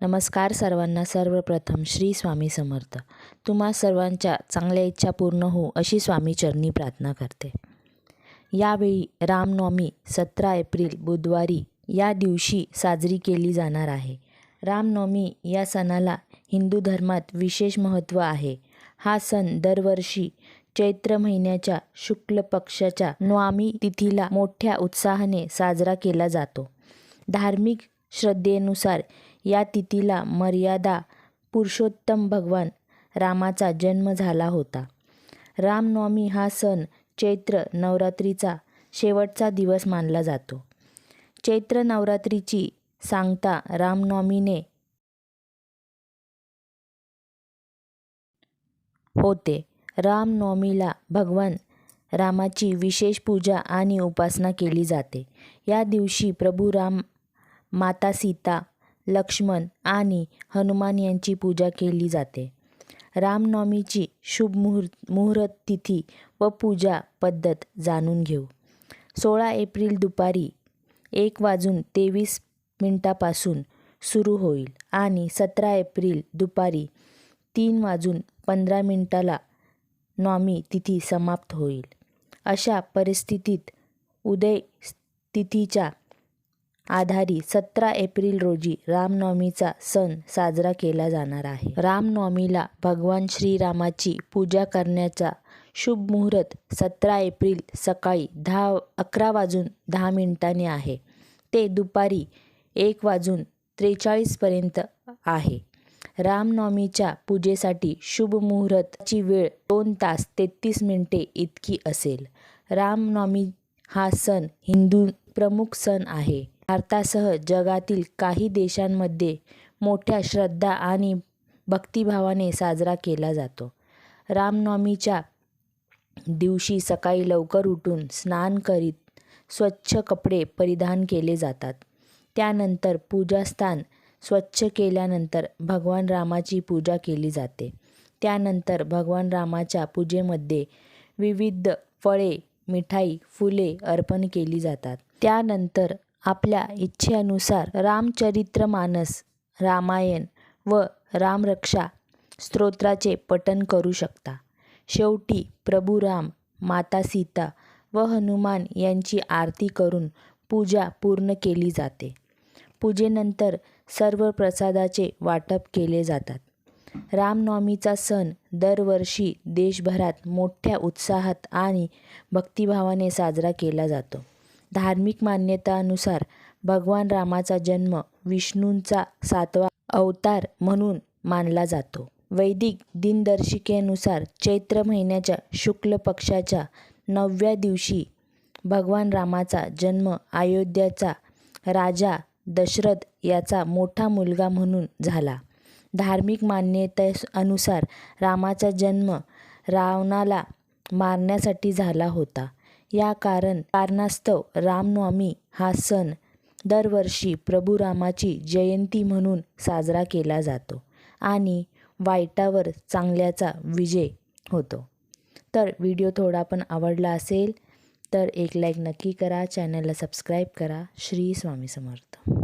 नमस्कार सर्वांना. सर्वप्रथम श्री स्वामी समर्थ. तुम्हा सर्वांच्या चांगल्या इच्छा पूर्ण हो अशी स्वामी चरणी प्रार्थना करते. यावेळी रामनवमी सतरा एप्रिल बुधवारी या दिवशी साजरी केली जाणार आहे. रामनवमी या सणाला हिंदू धर्मात विशेष महत्त्व आहे. हा सण दरवर्षी चैत्र महिन्याच्या शुक्ल पक्षाच्या नवमी तिथीला मोठ्या उत्साहाने साजरा केला जातो. धार्मिक श्रद्धेनुसार या तिथीला मर्यादा पुरुषोत्तम भगवान रामाचा जन्म झाला होता. रामनवमी हा सण चैत्र नवरात्रीचा शेवटचा दिवस मानला जातो. चैत्र नवरात्रीची सांगता रामनवमीने होते. रामनवमीला भगवान रामाची विशेष पूजा आणि उपासना केली जाते. या दिवशी प्रभू राम माता सीता लक्ष्मण आणि हनुमान यांची पूजा केली जाते. रामनवमीची शुभ मुहूर्त मुहूर्त तिथी व पूजा पद्धत जाणून घेऊ. सोळा एप्रिल दुपारी एक वाजून तेवीस मिनटापासून सुरू होईल आणि सतरा एप्रिल दुपारी तीन वाजून पंधरा मिनटाला नॉमी तिथी समाप्त होईल. अशा परिस्थितीत उदय तिथीच्या आधारी सतरा एप्रिल रोजी रामनवमीचा सण साजरा केला जाणार आहे. रामनवमीला भगवान श्रीरामाची पूजा करण्याचा शुभ मुहूर्त सतरा एप्रिल सकाळी दहा अकरा वाजून दहा मिनिटांनी आहे. ते दुपारी एक वाजून त्रेचाळीसपर्यंत आहे. रामनवमीच्या पूजेसाठी शुभ मुहूर्ताची वेळ दोन तास तेहतीस मिनिटे इतकी असेल. रामनवमी हा सण हिंदू प्रमुख सण आहे. भारतासह जगातील काही देशांमध्ये मोठ्या श्रद्धा आणि भक्तिभावाने साजरा केला जातो. रामनवमीच्या दिवशी सकाळी लवकर उठून स्नान करीत स्वच्छ कपडे परिधान केले जातात. त्यानंतर पूजास्थान स्वच्छ केल्यानंतर भगवान रामाची पूजा केली जाते. त्यानंतर भगवान रामाच्या पूजेमध्ये विविध फळे मिठाई फुले अर्पण केली जातात. त्यानंतर आपल्या इच्छेनुसार रामचरित्रमानस रामायण व रामरक्षा स्तोत्राचे पठण करू शकता. शेवटी प्रभू राम माता सीता व हनुमान यांची आरती करून पूजा पूर्ण केली जाते. पूजेनंतर सर्व प्रसादाचे वाटप केले जातात. रामनवमीचा सण दरवर्षी देशभरात मोठ्या उत्साहात आणि भक्तिभावाने साजरा केला जातो. धार्मिक मान्यतानुसार भगवान रामाचा जन्म विष्णूंचा सातवा अवतार म्हणून मानला जातो. वैदिक दिनदर्शिकेनुसार चैत्र महिन्याच्या शुक्ल पक्षाच्या नवव्या दिवशी भगवान रामाचा जन्म अयोध्याचा राजा दशरथ याचा मोठा मुलगा म्हणून झाला. धार्मिक मान्यतेनुसार रामाचा जन्म रावणाला मारण्यासाठी झाला होता. या कारण कारणास्तव रामनवमी हा सण दरवर्षी प्रभू रामाची जयंती म्हणून साजरा केला जातो आणि वाईटावर चांगल्याचा विजय होतो. तर व्हिडिओ थोडा पण आवडला असेल तर एक लाईक नक्की करा चॅनलला सबस्क्राईब करा. श्री स्वामी समर्थ.